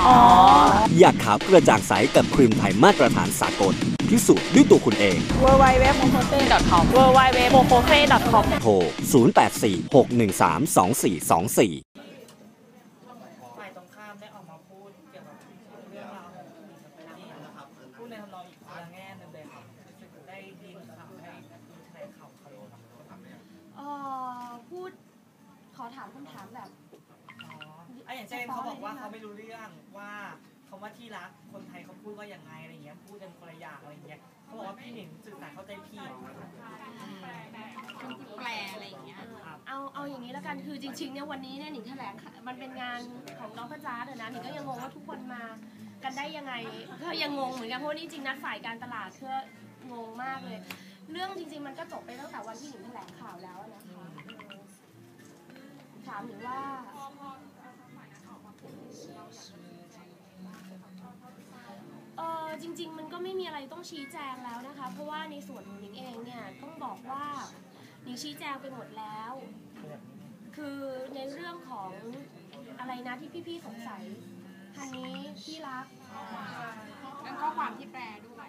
อ๋ออยากขาวกระจ่างใสกับครีมไทยมาตรฐานสากล พิสูจน์ด้วยตัวคุณเอง w w w m o k o s e com w w w m o k o s e com โทร 0846132424ฝ่ายตรงข้ามได้ออกมาพูดเกี่ยวกับเรื่องราวของนี้นะครับพูดในทำนองอีกคนละแง่หนึงเลยครับรู้สึกได้ดีข่าวให้ดูแถลงข่าวเขาครับเอ่อพูดขอถามคำถามแบบอ๋ออ่ะอย่างเช่นเขาบอกว่าเขาไม่รู้เรื่องว่าคำว่าที่รักคนไทยเขาพูดว่ายังไงอะไรเงี้ยพูดกันคนละอย่างอะไรเงี้ยเขาบอกว่าพี่หนิงสื่อสารเข้าใจผิดแปลอะไรอย่างเงี้ย เอาเอาอย่างนี้แล้วกันคือจริงๆเนี่ยวันนี้เนี่ยหนิงแถลงค่ะมันเป็นงานของน้องพระจ้าเดี๋ยวนะหนิงก็ยังงงว่าทุกคนมากันได้ยังไงก็ยังงงเหมือนกันเพราะว่านี่จริงนัดฝ่ายการตลาดเพื่องงมากเลย เรื่องจริง ๆ มันก็จบไปตั้งแต่วันที่หนิงแถลงข่าวแล้วนะคะเออถามหนิงว่า เออจริง ๆ มันก็ไม่มีอะไรต้องชี้แจงแล้วนะคะ เพราะว่าในส่วนของหนิงเองเนี่ยต้องบอกว่าหนิงชี้แจงไปหมดแล้ว คือในเรื่องของอะไรนะที่พี่ๆสงสัยทันนี้พี่รักแล้วข้อความที่แปลด้วย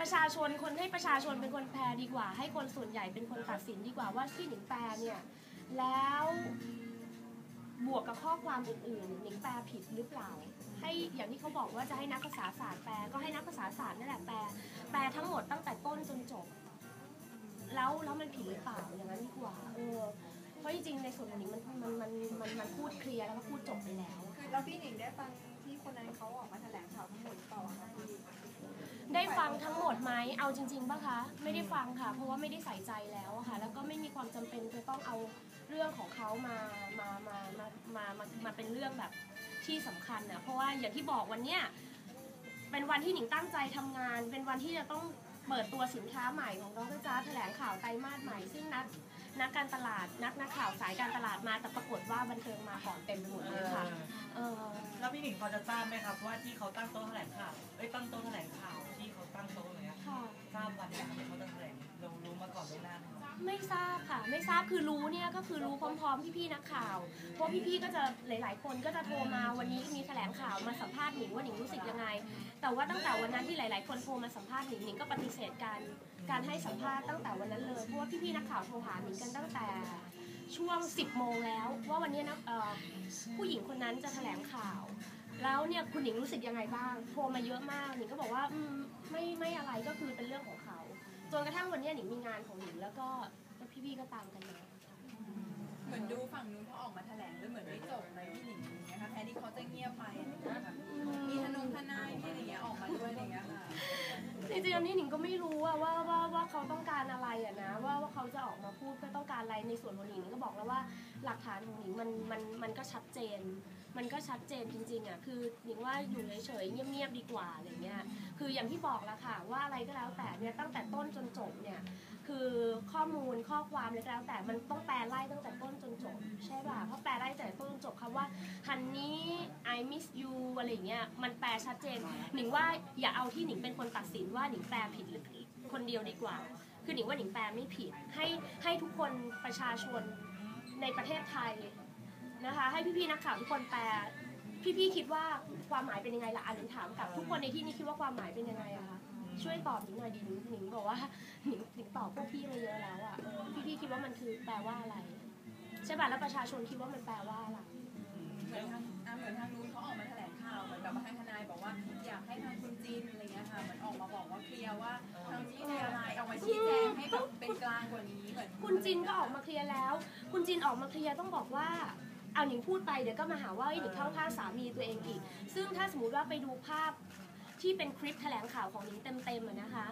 ประชาชนคนให้ประชาชนเป็นคนแปลดีกว่า ให้คนส่วนใหญ่เป็นคนตัดสินดีกว่าว่าที่หนิงแปลเนี่ยแล้ว บวกกับข้อความอื่นๆหนิงแปลผิดหรือเปล่า ให้อย่างที่เขาบอกว่าจะให้นักภาษาศาสตร์แปลก็ให้นักภาษาศาสตร์นั่นแหละแปลแปลทั้งหมดตั้งแต่ต้นจนจบ แล้วแล้วมันผิดหรือเปล่าอย่างนั้นดีกว่าเออเพราะจริงๆในส่วนของหนิงมันมันมันมันมันพูดเคลียร์แล้วก็พูดจบไปแล้วแล้วพี่หนิงได้ฟังที่คนนั้นเขาออกมาแถลงข่าวทั้งหมดหรือเปล่าคะพี่ได้ฟังทั้งหมดไหมเอาจริงๆป่ะคะ ไม่ได้ฟังค่ะ เพราะว่าไม่ได้ใส่ใจแล้วอะค่ะ แล้วก็ไม่มีความจำเป็นจะต้องเอา เรื่องของเขามามามามามามามาเป็นเรื่องแบบที่สำคัญนะเพราะว่าอย่างที่บอกวันเนี้ยเป็นวันที่หนิงตั้งใจทำงาน เป็นวันที่จะต้องเปิดตัวสินค้าใหม่ของดรจ้าแถลงข่าวไตรมาสใหม่ ซึ่งนักนักการตลาดนักนักข่าวสายการตลาดมาแต่ปรากฏว่าบันเทิงมาก่อนเต็มไปหมดเลยค่ะเออแล้วพี่หนิงพอจะทราบไหมครับว่าที่เขาตั้งโต๊ะแถลงข่าวเอ้ยตั้งโต๊ะแถลงข่าวที่เขาตั้งโต๊ะอะไรเงี้ยค่ะทราบวันที่เขาจะแถลงเรารู้มาก่อนล่วงหน้าไหมครับ ไม่ทราบค่ะ ไม่ทราบคือรู้เนี่ยก็คือรู้พร้อมๆพี่ๆนักข่าวเพราะพี่ๆก็จะหลาย ๆ คนก็จะโทรมาวันนี้มีแถลงข่าวมาสัมภาษณ์หนิงว่าหนิงรู้สึกยังไง แต่ว่าตั้งแต่วันนั้นที่หลาย ๆ คนโทรมาสัมภาษณ์หนิงหนิงก็ปฏิเสธการการให้สัมภาษณ์ตั้งแต่วันนั้นเลยเพราะว่าพี่ๆนักข่าวโทรหาหนิงกันตั้งแต่ช่วง 10 โมงแล้ว ว่าวันนี้นะผู้หญิงคนนั้นจะแถลงข่าว แล้วเนี่ยคุณหนิงรู้สึกยังไงบ้าง โทรมาเยอะมากหนิงก็บอกว่าไม่ไม่อะไรก็คือเป็นเรื่องของเขา จนกระทั่งวันนี้หนิงมีงานของหนิงแล้วก็พี่ๆก็ตามกันมาเหมือนดูฝั่งนู้นเขาออกมาแถลงด้วยเหมือนไม่จบเลยพี่หนิงอย่างเงี้ยค่ะแทนที่เขาจะเงียบไปอะไรเงี้ยแบบมีทนงทนายมีอะไรเงี้ยออกมาด้วยอะไรเงี้ยค่ะ จริงๆอันนี้หนิงก็ไม่รู้อะว่าว่าว่าเขาต้องการอะไรอะนะว่าว่าเขาจะออกมาพูดเพื่อต้องการอะไรในส่วนของหนิงหนิงก็บอกแล้วว่า หลักฐานของหนิงมันมันมันก็ชัดเจน มันก็ชัดเจนจริงๆอะคือหนิงว่าอยู่เฉยๆเงียบๆดีกว่าอะไรเงี้ยคืออย่างที่บอกแล้วค่ะว่าอะไรก็แล้วแต่เนี่ยตั้งแต่ต้นจนจบเนี่ยคือข้อมูลข้อความอะไรก็แล้วแต่มันต้องแปลไล่ตั้งแต่ต้นจนจบใช่ป่ะเพราะแปลไล่ตั้งแต่ต้นจนจบคำว่าฮันนี่ I miss you อะไรเงี้ยมันแปลชัดเจนหนิงว่าอย่าเอาที่หนิงเป็นคนตัดสินว่าหนิงแปลผิดหรือคนเดียวดีกว่า คือหนิงว่าหนิงแปลไม่ผิดให้ให้ทุกคนประชาชน ในประเทศไทยนะคะให้พี่ๆนักข่าวทุกคนแปลพี่ๆคิดว่าความหมายเป็นยังไงล่ะอันหนิงถามกลับทุกคนในที่นี้คิดว่าความหมายเป็นยังไงอะคะช่วยตอบหนิงหน่อยดิหนิงหนิงบอกว่าหนิงหนิงตอบพวกพี่มาเยอะแล้วอะเออพี่ๆคิดว่ามันคือแปลว่าอะไรใช่ป่ะแล้วประชาชนคิดว่ามันแปลว่าอะไรเหมือนทางอะเหมือนทางนู้นเขาออกมาแถลงข่าวเหมือนกับว่าทางทนายบอกว่าอยากให้ทางคุณจีนอะไรเงี้ยค่ะเหมือนออกมาบอกว่าเคลียร์ว่าทางที่ทนายออกมาชี้แจงให้แบบเป็นกลางกว่านี้เหมือนคุณจินก็ออกมาเคลียร์แล้ว คุณจินออกมาเคลียร์ต้องบอกว่าเอาหนิงพูดไปเดี๋ยวก็มาหาว่าอ้ยหนิงเข้าข้างสามีตัวเองอีก ซึ่งถ้าสมมติว่าไปดูภาพที่เป็นคลิปแถลงข่าวของหนิงเต็มๆอะนะคะ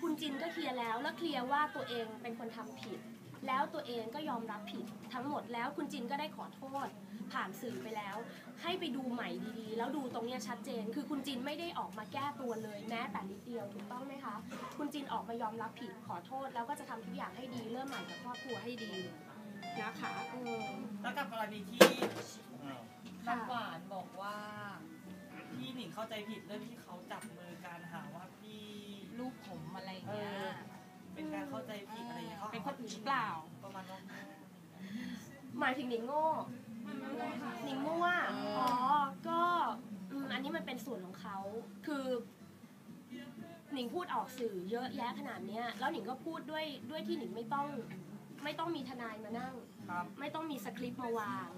คุณจินก็เคลียร์แล้วแล้วเคลียร์ว่าตัวเองเป็นคนทำผิด แล้วตัวเองก็ยอมรับผิดทั้งหมดแล้วคุณจินก็ได้ขอโทษ ผ่านสื่อไปแล้ว ให้ไปดูใหม่ดีๆ แล้วดูตรงเนี้ยชัดเจน คือคุณจินไม่ได้ออกมาแก้ตัวเลยแม้แต่นิดเดียวถูกต้องไหมคะ คุณจินออกมายอมรับผิดขอโทษ แล้วก็จะทำทุกอย่างให้ดีเริ่มใหม่กับครอบครัวให้ดี นะคะเออแล้วกับกรณีที่ค่ะน้ำหวานบอกว่าพี่หนิงเข้าใจผิดเรื่องที่เขาจับมือการหาว่าพี่ลูกผมอะไรอย่างเอเงี้ยอเป็นการเข้าใจผิดอะไรอย่างเงี้ยเขาเป็นคนอื่นหรือเปล่าประมาณว่าหมายถึงหนิงโง่หนิงมั่วอ๋อก็อืมอันนี้มันเป็นส่วนของเขาคือหนิงพูดออกสื่อเยอะแยะขนาดเนี้ยแล้วหนิงก็พูดด้วยด้วยที่หนิงไม่ต้อง ไม่ต้องมีทนายมานั่งครับไม่ต้องมีสคริปต์มาวาง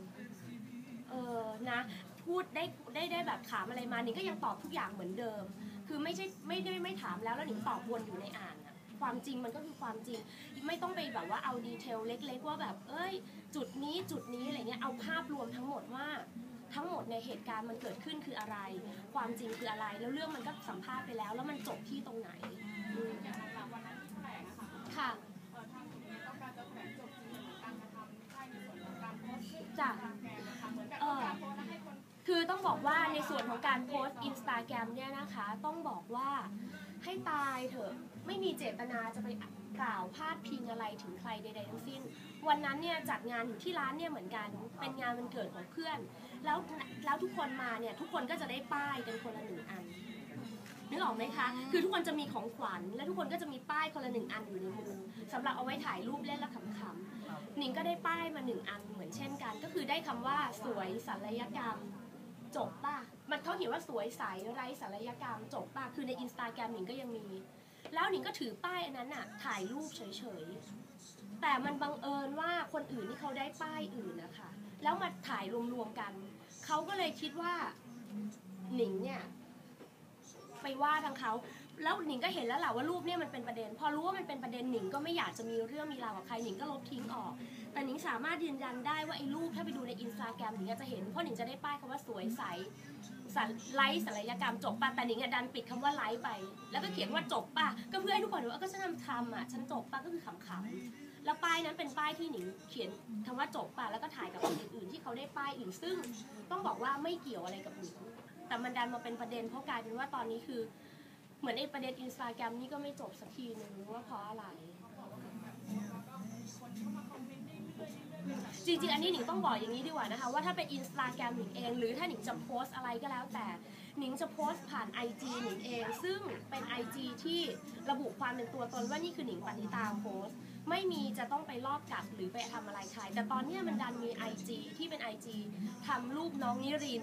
เออนะ พูดได้ได้ได้แบบถามอะไรมาหนิงก็ยังตอบทุกอย่างเหมือนเดิม คือไม่ใช่ไม่ได้ไม่ถามแล้วแล้วหนิงตอบวนอยู่ในอ่านอะความจริงมันก็คือความจริง ไม่ต้องไปแบบว่าเอาดีเทลเล็ก ๆ ว่าแบบ เอ้ย จุดนี้จุดนี้อะไรเงี้ยเอาภาพรวมทั้งหมดว่าทั้งหมดในเหตุการณ์มันเกิดขึ้นคืออะไร ความจริงคืออะไร แล้วเรื่องมันก็สัมภาษณ์ไปแล้ว แล้วมันจบที่ตรงไหน บอกว่าในส่วนของการโพสต์อินสตาแกรมเนี่ยนะคะ ต้องบอกว่าให้ตายเถอะไม่มีเจตนาจะไปกล่าวพาดพิงอะไรถึงใครใดๆทั้งสิ้น วันนั้นเนี่ยจัดงานอยู่ที่ร้านเนี่ยเหมือนกันเป็นงานวันเกิดของเพื่อน แล้วแล้วทุกคนมาเนี่ยทุกคนก็จะได้ป้ายกันคนละหนึ่งอันนึกออกไหมคะ คือทุกคนจะมีของขวัญ และทุกคนก็จะมีป้ายคนละหนึ่งอันอยู่ในมือสำหรับเอาไว้ถ่ายรูปเล่นและขำๆหนิงก็ได้ป้ายมาหนึ่งอันเหมือนเช่นกัน ก็คือได้คำว่าสวยศัลยกรรม จบป่ะ มันเขาเขียนว่าสวยใสไร้ศัลยกรรมจบป่ะ คือในอินสตาแกรมหนิงก็ยังมี แล้วหนิงก็ถือป้ายอันนั้นอะถ่ายรูปเฉยๆ แต่มันบังเอิญว่าคนอื่นที่เขาได้ป้ายอื่นนะคะ แล้วมาถ่ายรวมๆกัน เขาก็เลยคิดว่าหนิงเนี่ยไปว่าทางเขา แล้วหนิงก็เห็นแล้วแหละว่ารูปเนี่ยมันเป็นประเด็น พอรู้ว่ามันเป็นประเด็นหนิงก็ไม่อยากจะมีเรื่องมีราวกับใครหนิงก็ลบทิ้งออก แต่หนิงสามารถยืนยันได้ว่าไอ้รูปถ้าไปดูในอินสตาแกรมหนิงจะเห็นเพราะหนิงจะได้ป้ายคำว่าสวยใสสันไลฟ์ศัลยกรรมจบป่ะแต่หนิงอะดันปิดคำว่าไลฟ์ไป แล้วก็เขียนว่าจบป่ะก็เพื่อให้ทุกคนรู้ว่าก็ฉันทำทำอะฉันจบป่ะก็คือขำๆแล้วป้ายนั้นเป็นป้ายที่หนิงเขียนคำว่าจบป่ะแล้วก็ถ่ายกับคนอื่นๆที่เขาได้ป้ายอื่นซึ่งต้องบอกว่าไม่เกี่ยวอะไรกับหนิงแต่มันดันมาเป็นประเด็นเพราะกลายเป็นว่าตอนนี้คือ เหมือนไอ้ประเด็นอินสตาแกรมนี่ก็ไม่จบสักทีนึงว่าเพราะอะไร จริงๆ อันนี้หนิงต้องบอกอย่างนี้ดีกว่านะคะ ว่าถ้าเป็นอินสตาแกรมหนิงเอง หรือถ้าหนิงจะโพสอะไรก็แล้วแต่หนิงจะโพสผ่าน IG หนิงเอง ซึ่งเป็น IG ที่ระบุความเป็นตัวตนว่านี่คือหนิงปณิตาโพสไม่มีจะต้องไปลอบกัดหรือไปทำอะไรใครแต่ตอนนี้มันดันมี IG ที่เป็น IG ทำรูปน้องนิริน